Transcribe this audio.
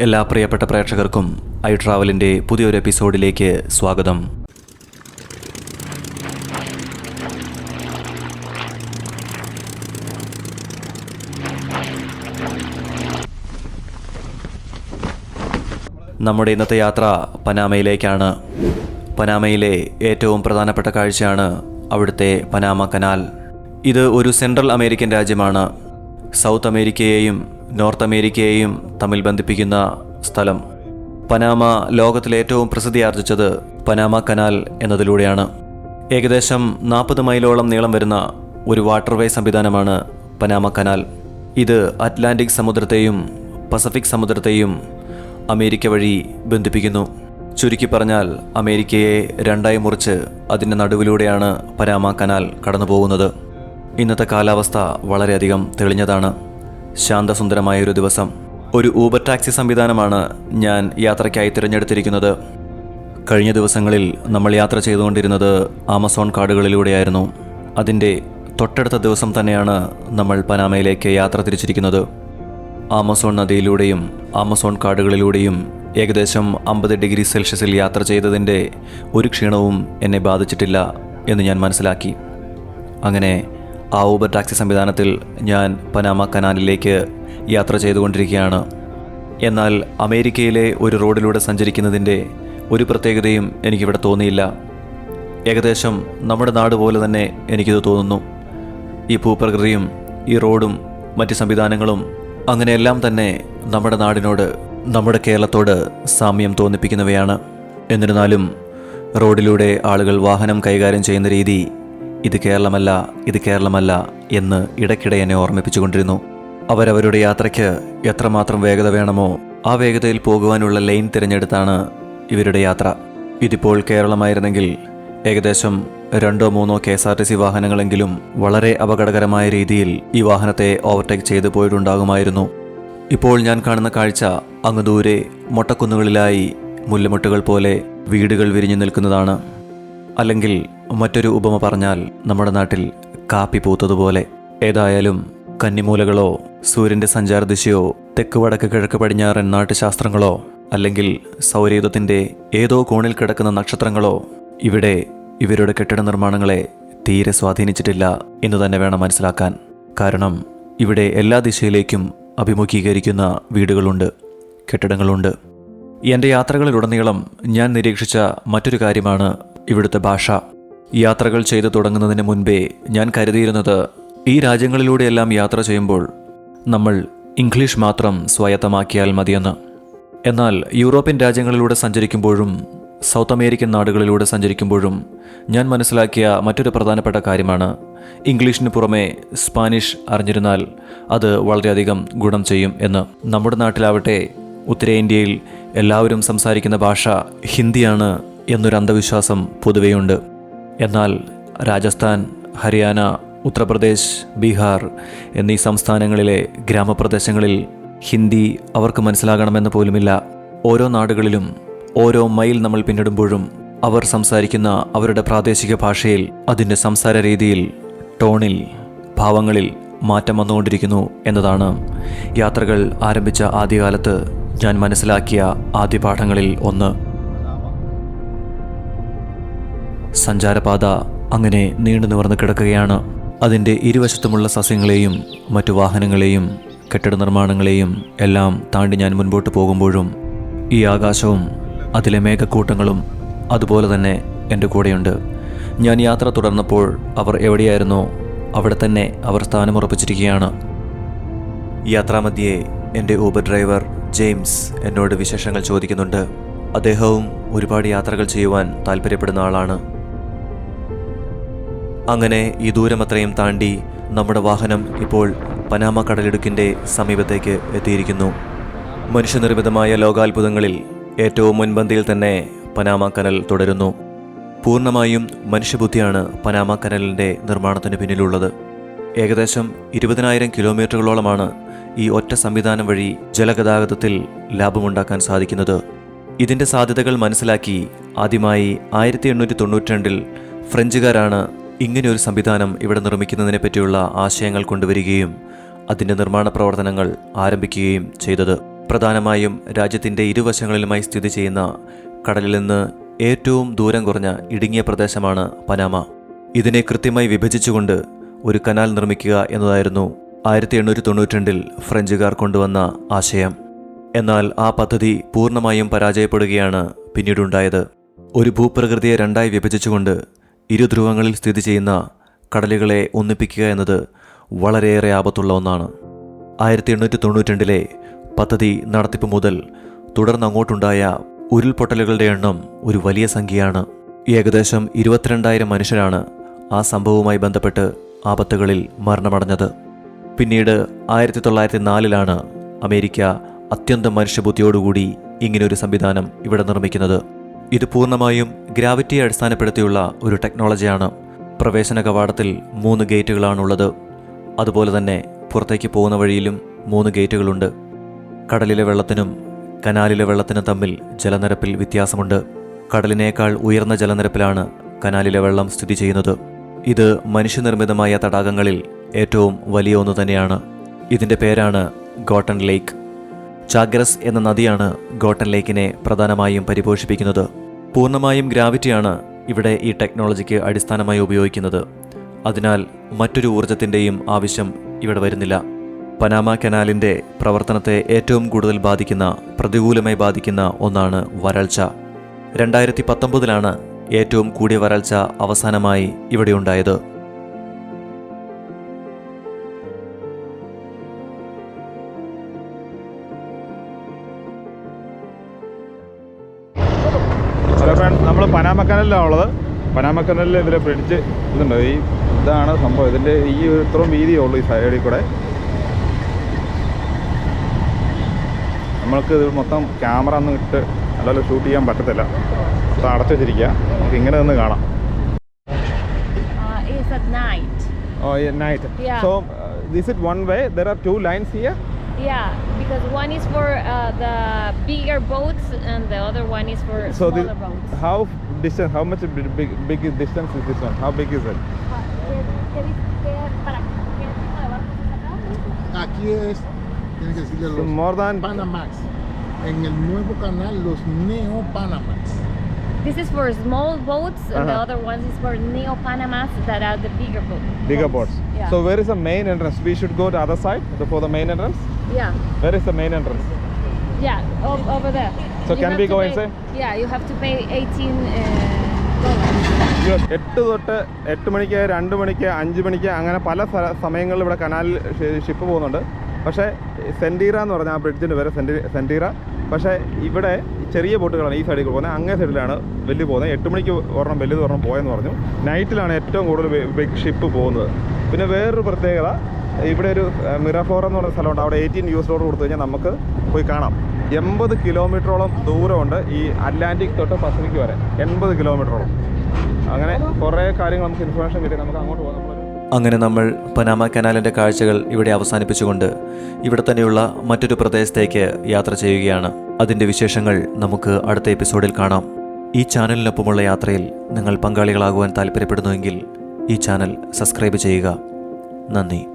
എല്ലാ പ്രിയപ്പെട്ട പ്രേക്ഷകർക്കും ഐ ട്രാവലിന്റെ പുതിയൊരു എപ്പിസോഡിലേക്ക് സ്വാഗതം. നമ്മുടെ ഇന്നത്തെ യാത്ര പനാമയിലേക്കാണ്. പനാമയിലെ ഏറ്റവും പ്രധാനപ്പെട്ട കാഴ്ചയാണ് അവിടുത്തെ പനാമ കനാൽ. ഇത് ഒരു സെൻട്രൽ അമേരിക്കൻ രാജ്യമാണ്. സൗത്ത് അമേരിക്കയെയും നോർത്ത് അമേരിക്കയെയും തമ്മിൽ ബന്ധിപ്പിക്കുന്ന സ്ഥലം. പനാമ ലോകത്തിലെ ഏറ്റവും പ്രസിദ്ധി ആർജിച്ചത് പനാമ കനാൽ എന്നതിലൂടെയാണ്. ഏകദേശം നാൽപ്പത് മൈലോളം നീളം വരുന്ന ഒരു വാട്ടർവേ സംവിധാനമാണ് പനാമ കനാൽ. ഇത് അറ്റ്ലാന്റിക് സമുദ്രത്തെയും പസഫിക് സമുദ്രത്തെയും അമേരിക്ക വഴി ബന്ധിപ്പിക്കുന്നു. ചുരുക്കി പറഞ്ഞാൽ അമേരിക്കയെ രണ്ടായി മുറിച്ച് അതിന്റെ നടുവിലൂടെയാണ് പനാമ കനാൽ കടന്നുപോകുന്നത്. ഇന്നത്തെ കാലാവസ്ഥ വളരെയധികം തെളിഞ്ഞതാണ്. ശാന്തസുന്ദരമായ ഒരു ദിവസം. ഒരു ഊബർ ടാക്സി സംവിധാനമാണ് ഞാൻ യാത്രയ്ക്കായി തിരഞ്ഞെടുത്തിരിക്കുന്നത്. കഴിഞ്ഞ ദിവസങ്ങളിൽ നമ്മൾ യാത്ര ചെയ്തുകൊണ്ടിരുന്നത് ആമസോൺ കാടുകളിലൂടെയായിരുന്നു. അതിന്റെ തൊട്ടടുത്ത ദിവസം തന്നെയാണ് നമ്മൾ പനാമയിലേക്ക് യാത്ര തിരിച്ചിരിക്കുന്നത്. ആമസോൺ നദിയിലൂടെയും ആമസോൺ കാടുകളിലൂടെയും ഏകദേശം അമ്പത് ഡിഗ്രി സെൽഷ്യസിൽ യാത്ര ചെയ്തതിന്റെ ഒരു ക്ഷീണവും എന്നെ ബാധിച്ചിട്ടില്ല എന്ന് ഞാൻ മനസ്സിലാക്കി. അങ്ങനെ ആ ഊബർ ടാക്സി സംവിധാനത്തിൽ ഞാൻ പനാമ കനാലിലേക്ക് യാത്ര ചെയ്തുകൊണ്ടിരിക്കുകയാണ്. എന്നാൽ അമേരിക്കയിലെ ഒരു റോഡിലൂടെ സഞ്ചരിക്കുന്നതിന്റെ ഒരു പ്രത്യേകതയും എനിക്കിവിടെ തോന്നിയില്ല. ഏകദേശം നമ്മുടെ നാട് പോലെ തന്നെ എനിക്കിത് തോന്നുന്നു. ഈ ഭൂപ്രകൃതിയും ഈ റോഡും മറ്റ് സംവിധാനങ്ങളും അങ്ങനെയെല്ലാം തന്നെ നമ്മുടെ നാടിനോട് നമ്മുടെ കേരളത്തോട് സാമ്യം തോന്നിപ്പിക്കുന്നവയാണ്. എന്നിരുന്നാലും റോഡിലൂടെ ആളുകൾ വാഹനം കൈകാര്യം ചെയ്യുന്ന രീതി ഇത് കേരളമല്ല ഇത് കേരളമല്ല എന്ന് ഇടയ്ക്കിടെ എന്നെ ഓർമ്മിപ്പിച്ചുകൊണ്ടിരുന്നു. അവരവരുടെ യാത്രയ്ക്ക് എത്രമാത്രം വേഗത വേണമോ ആ വേഗതയിൽ പോകുവാനുള്ള ലൈൻ തിരഞ്ഞെടുത്താണ് ഇവരുടെ യാത്ര. ഇതിപ്പോൾ കേരളമായിരുന്നെങ്കിൽ ഏകദേശം രണ്ടോ മൂന്നോ K S R T C വാഹനങ്ങളെങ്കിലും വളരെ അപകടകരമായ രീതിയിൽ ഈ വാഹനത്തെ ഓവർടേക്ക് ചെയ്തു പോയിട്ടുണ്ടാകുമായിരുന്നു. ഇപ്പോൾ ഞാൻ കാണുന്ന കാഴ്ച അങ്ങ് ദൂരെ മൊട്ടക്കുന്നുകളിലായി മുല്ലമുട്ടുകൾ പോലെ വീടുകൾ വിരിഞ്ഞു നിൽക്കുന്നതാണ്. അല്ലെങ്കിൽ മറ്റൊരു ഉപമ പറഞ്ഞാൽ നമ്മുടെ നാട്ടിൽ കാപ്പി പൂത്തതുപോലെ. ഏതായാലും കന്നിമൂലകളോ സൂര്യന്റെ സഞ്ചാരദിശയോ തെക്ക് വടക്ക് കിഴക്ക് പടിഞ്ഞാറൻ നാട്ടുശാസ്ത്രങ്ങളോ അല്ലെങ്കിൽ സൗരയുധത്തിന്റെ ഏതോ കോണിൽ കിടക്കുന്ന നക്ഷത്രങ്ങളോ ഇവിടെ ഇവരുടെ കെട്ടിട നിർമ്മാണങ്ങളെ തീരെ സ്വാധീനിച്ചിട്ടില്ല എന്ന് തന്നെ വേണം മനസ്സിലാക്കാൻ. കാരണം ഇവിടെ എല്ലാ ദിശയിലേക്കും അഭിമുഖീകരിക്കുന്ന വീടുകളുണ്ട് കെട്ടിടങ്ങളുണ്ട്. എന്റെ യാത്രകളിലുടനീളം ഞാൻ നിരീക്ഷിച്ച മറ്റൊരു കാര്യമാണ് ഇവിടുത്തെ ഭാഷ. യാത്രകൾ ചെയ്തു തുടങ്ങുന്നതിന് മുൻപേ ഞാൻ കരുതിയിരുന്നത് ഈ രാജ്യങ്ങളിലൂടെയെല്ലാം യാത്ര ചെയ്യുമ്പോൾ നമ്മൾ ഇംഗ്ലീഷ് മാത്രം സ്വായത്തമാക്കിയാൽ മതിയെന്ന്. എന്നാൽ യൂറോപ്യൻ രാജ്യങ്ങളിലൂടെ സഞ്ചരിക്കുമ്പോഴും സൗത്ത് അമേരിക്കൻ നാടുകളിലൂടെ സഞ്ചരിക്കുമ്പോഴും ഞാൻ മനസ്സിലാക്കിയ മറ്റൊരു പ്രധാനപ്പെട്ട കാര്യമാണ്. ഇംഗ്ലീഷിന് പുറമെ സ്പാനിഷ് അറിഞ്ഞിരുന്നാൽ അത് വളരെയധികം ഗുണം ചെയ്യും എന്ന്. നമ്മുടെ നാട്ടിലാവട്ടെ ഉത്തരേന്ത്യയിൽ എല്ലാവരും സംസാരിക്കുന്ന ഭാഷ ഹിന്ദിയാണ് എന്നൊരു അന്ധവിശ്വാസം പൊതുവെയുണ്ട്. എന്നാൽ രാജസ്ഥാൻ ഹരിയാന ഉത്തർപ്രദേശ് ബീഹാർ എന്നീ സംസ്ഥാനങ്ങളിലെ ഗ്രാമപ്രദേശങ്ങളിൽ ഹിന്ദി അവർക്ക് മനസ്സിലാകണമെന്ന് പോലുമില്ല. ഓരോ നാടുകളിലും ഓരോ മൈൽ നമ്മൾ പിന്നിടുമ്പോഴും അവർ സംസാരിക്കുന്ന അവരുടെ പ്രാദേശിക ഭാഷയിൽ അതിന്റെ സംസാര രീതിയിൽ ടോണിൽ ഭാവങ്ങളിൽ മാറ്റം വന്നുകൊണ്ടിരിക്കുന്നു എന്നതാണ് യാത്രകൾ ആരംഭിച്ച ആദ്യകാലത്ത് ഞാൻ മനസ്സിലാക്കിയ ആദ്യ പാഠങ്ങളിൽ ഒന്ന്. സഞ്ചാരപാത അങ്ങനെ നീണ്ടു നിവർന്ന് കിടക്കുകയാണ്. അതിന്റെ ഇരുവശത്തുമുള്ള സസ്യങ്ങളെയും മറ്റു വാഹനങ്ങളെയും കെട്ടിട നിർമ്മാണങ്ങളെയും എല്ലാം താണ്ടി ഞാൻ മുൻപോട്ട് പോകുമ്പോഴും ഈ ആകാശവും അതിലെ മേഘക്കൂട്ടങ്ങളും അതുപോലെ തന്നെ എന്റെ കൂടെയുണ്ട്. ഞാൻ യാത്ര തുടർന്നപ്പോൾ അവർ എവിടെയായിരുന്നോ അവിടെ തന്നെ അവർ സ്ഥാനമുറപ്പിച്ചിരിക്കുകയാണ്. യാത്രാമധ്യേ എന്റെ ഊബർ ഡ്രൈവർ ജെയിംസ് എന്നോട് വിശേഷങ്ങൾ ചോദിക്കുന്നുണ്ട്. അദ്ദേഹവും ഒരുപാട് യാത്രകൾ ചെയ്യുവാൻ താല്പര്യപ്പെടുന്ന ആളാണ്. അങ്ങനെ ഈ ദൂരമത്രയും താണ്ടി നമ്മുടെ വാഹനം ഇപ്പോൾ പനാമ കടലിടുക്കിന്റെ സമീപത്തേക്ക് എത്തിയിരിക്കുന്നു. മനുഷ്യനിർമ്മിതമായ ലോകാത്ഭുതങ്ങളിൽ ഏറ്റവും മുൻപന്തിയിൽ തന്നെ പനാമ കനൽ തുടരുന്നു. പൂർണമായും മനുഷ്യബുദ്ധിയാണ് പനാമ കനലിന്റെ നിർമ്മാണത്തിന് പിന്നിലുള്ളത്. ഏകദേശം ഇരുപതിനായിരം കിലോമീറ്ററുകളോളമാണ് ഈ ഒറ്റ സംവിധാനം വഴി ജലഗതാഗതത്തിൽ ലാഭമുണ്ടാക്കാൻ സാധിക്കുന്നത്. ഇതിന്റെ സാധ്യതകൾ മനസ്സിലാക്കി ആദ്യമായി ആയിരത്തി എണ്ണൂറ്റി ഫ്രഞ്ചുകാരാണ് ഇങ്ങനെയൊരു സംവിധാനം ഇവിടെ നിർമ്മിക്കുന്നതിനെ പറ്റിയുള്ള ആശയങ്ങൾ കൊണ്ടുവരികയും അതിന്റെ നിർമ്മാണ പ്രവർത്തനങ്ങൾ ആരംഭിക്കുകയും ചെയ്തത്. പ്രധാനമായും രാജ്യത്തിന്റെ ഇരുവശങ്ങളിലുമായി സ്ഥിതി ചെയ്യുന്ന കടലിൽ നിന്ന് ഏറ്റവും ദൂരം കുറഞ്ഞ ഇടുങ്ങിയ പ്രദേശമാണ് പനാമ. ഇതിനെ കൃത്യമായി വിഭജിച്ചുകൊണ്ട് ഒരു കനാൽ നിർമ്മിക്കുക എന്നതായിരുന്നു ആയിരത്തി എണ്ണൂറ്റി തൊണ്ണൂറ്റിരണ്ടിൽ ഫ്രഞ്ചുകാർ കൊണ്ടുവന്ന ആശയം. എന്നാൽ ആ പദ്ധതി പൂർണമായും പരാജയപ്പെടുകയാണ് പിന്നീടുണ്ടായത്. ഒരു ഭൂപ്രകൃതിയെ രണ്ടായി വിഭജിച്ചുകൊണ്ട് ഇരുധ്രുവങ്ങളിൽ സ്ഥിതി ചെയ്യുന്ന കടലുകളെ ഒന്നിപ്പിക്കുക എന്നത് വളരെയേറെ ആപത്തുള്ള ഒന്നാണ്. ആയിരത്തി എണ്ണൂറ്റി തൊണ്ണൂറ്റിരണ്ടിലെ പദ്ധതി നടത്തിപ്പ് മുതൽ തുടർന്ന് അങ്ങോട്ടുണ്ടായ ഉരുൾപൊട്ടലുകളുടെ എണ്ണം ഒരു വലിയ സംഖ്യയാണ്. ഏകദേശം ഇരുപത്തിരണ്ടായിരം മനുഷ്യരാണ് ആ സംഭവവുമായി ബന്ധപ്പെട്ട് ആപത്തുകളിൽ മരണമടഞ്ഞത്. പിന്നീട് ആയിരത്തി തൊള്ളായിരത്തി നാലിലാണ് അമേരിക്ക അത്യന്തം മനുഷ്യബുദ്ധിയോടുകൂടി ഇങ്ങനൊരു സംവിധാനം ഇവിടെ നിർമ്മിക്കുന്നത്. ഇത് പൂർണമായും ഗ്രാവിറ്റിയെ അടിസ്ഥാനപ്പെടുത്തിയുള്ള ഒരു ടെക്നോളജിയാണ്. പ്രവേശന കവാടത്തിൽ മൂന്ന് ഗേറ്റുകളാണുള്ളത്. അതുപോലെ തന്നെ പുറത്തേക്ക് പോകുന്ന വഴിയിലും മൂന്ന് ഗേറ്റുകളുണ്ട്. കടലിലെ വെള്ളത്തിനും കനാലിലെ വെള്ളത്തിനും തമ്മിൽ ജലനിരപ്പിൽ വ്യത്യാസമുണ്ട്. കടലിനേക്കാൾ ഉയർന്ന ജലനിരപ്പിലാണ് കനാലിലെ വെള്ളം സ്ഥിതി ചെയ്യുന്നത്. ഇത് മനുഷ്യനിർമ്മിതമായ തടാകങ്ങളിൽ ഏറ്റവും വലിയ ഒന്ന് തന്നെയാണ്. ഇതിന്റെ പേരാണ് ഗോട്ടൺ ലേക്ക്. ചാഗ്രസ് എന്ന നദിയാണ് ഗോട്ടൻ ലേക്കിനെ പ്രധാനമായും പരിപോഷിപ്പിക്കുന്നത്. പൂർണമായും ഗ്രാവിറ്റിയാണ് ഇവിടെ ഈ ടെക്നോളജിക്ക് അടിസ്ഥാനമായി ഉപയോഗിക്കുന്നത്. അതിനാൽ മറ്റൊരു ഊർജത്തിന്റെയും ആവശ്യം ഇവിടെ വരുന്നില്ല. പനാമ കനാലിന്റെ പ്രവർത്തനത്തെ ഏറ്റവും കൂടുതൽ ബാധിക്കുന്ന പ്രതികൂലമായി ബാധിക്കുന്ന ഒന്നാണ് വരൾച്ച. രണ്ടായിരത്തി പത്തൊമ്പതിലാണ് ഏറ്റവും കൂടിയ വരൾച്ച അവസാനമായി ഇവിടെയുണ്ടായത് ഇതിലെ ബ്രിഡ്ജ് ഇതുണ്ട് ഈ ഇതാണ് സംഭവം ഇതിന്റെ ഈ ഇത്രയും വീതിയേ ഉള്ളൂ ഈ സൈഡിൽ കൂടെ നമ്മൾക്ക് ഇത് മൊത്തം ക്യാമറ ഒന്നും ഇട്ട് നല്ലപോലെ ഷൂട്ട് ചെയ്യാൻ പറ്റത്തില്ല അപ്പം അടച്ചു വെച്ചിരിക്കുക നമുക്ക് ഇങ്ങനെ നിന്ന് കാണാം Oh, yeah, night. Yeah. So, uh, so it one way? There are two lines here? Yeah, because one is for uh, the bigger boats and the other one is for so smaller the, boats. How distance, how much big, big distance is this one? How big is it? Aquí es, tiene que decirle los More than, Panamax. En el nuevo canal, los Neo Panamax. This is for small boats, and uh -huh. the other ones is for Neo Panamas that are the bigger boats. Bigger boats. Yeah. So where is the main entrance? We should go the other side for the main entrance? Yeah. Where is the main entrance? Yeah, over there. So you can we go pay- inside? Yeah, you have to pay 18 uh, dollars. എട്ട് തൊട്ട് എട്ട് മണിക്ക് രണ്ട് മണിക്ക് അഞ്ച് മണിക്ക് അങ്ങനെ പല സമയങ്ങളിൽ ഇവിടെ കനാലിൽ ഷിപ്പ് പോകുന്നുണ്ട് പക്ഷേ സെന്റീറ എന്ന് പറഞ്ഞ ആ ബ്രിഡ്ജിന്റെ പേര് സെന്റി സെന്റീറ പക്ഷേ ഇവിടെ ചെറിയ ബോട്ടുകളാണ് ഈ സൈഡിൽ പോകുന്നത് അങ്ങേ സൈഡിലാണ് വലിയ പോകുന്നത് എട്ട് മണിക്ക് ഒരെണ്ണം വലിയ ഒരെണ്ണം പോയെന്ന് പറഞ്ഞു നൈറ്റിലാണ് ഏറ്റവും കൂടുതൽ ബിഗ് ഷിപ്പ് പോകുന്നത് പിന്നെ വേറൊരു പ്രത്യേകത ഇവിടെ ഒരു മിറഫോർ എന്ന് പറയുന്ന സ്ഥലമുണ്ട്. അവിടെ എയ്റ്റീൻ യൂസ് എസ് ഡോളർ കൊടുത്തു കഴിഞ്ഞാൽ നമുക്ക് പോയി കാണാം. എൺപത് കിലോമീറ്ററോളം ദൂരമുണ്ട് ഈ അറ്റ്ലാന്റിക് തൊട്ട് പസഫിക് വരെ. എൺപത് കിലോമീറ്ററോളം അങ്ങനെ കുറേ കാര്യങ്ങൾ നമുക്ക് ഇൻഫർമേഷൻ കിട്ടി. നമുക്ക് അങ്ങോട്ട് പോകാം. അങ്ങനെ നമ്മൾ പനാമ കനാലിന്റെ കാഴ്ചകൾ ഇവിടെ അവസാനിപ്പിച്ചുകൊണ്ട് ഇവിടെ തന്നെയുള്ള മറ്റൊരു പ്രദേശത്തേക്ക് യാത്ര ചെയ്യുകയാണ്. അതിന്റെ വിശേഷങ്ങൾ നമുക്ക് അടുത്ത എപ്പിസോഡിൽ കാണാം. ഈ ചാനലിനൊപ്പമുള്ള യാത്രയിൽ നിങ്ങൾ പങ്കാളികളാകുവാൻ താല്പര്യപ്പെടുന്നുവെങ്കിൽ ഈ ചാനൽ സബ്സ്ക്രൈബ് ചെയ്യുക. നന്ദി.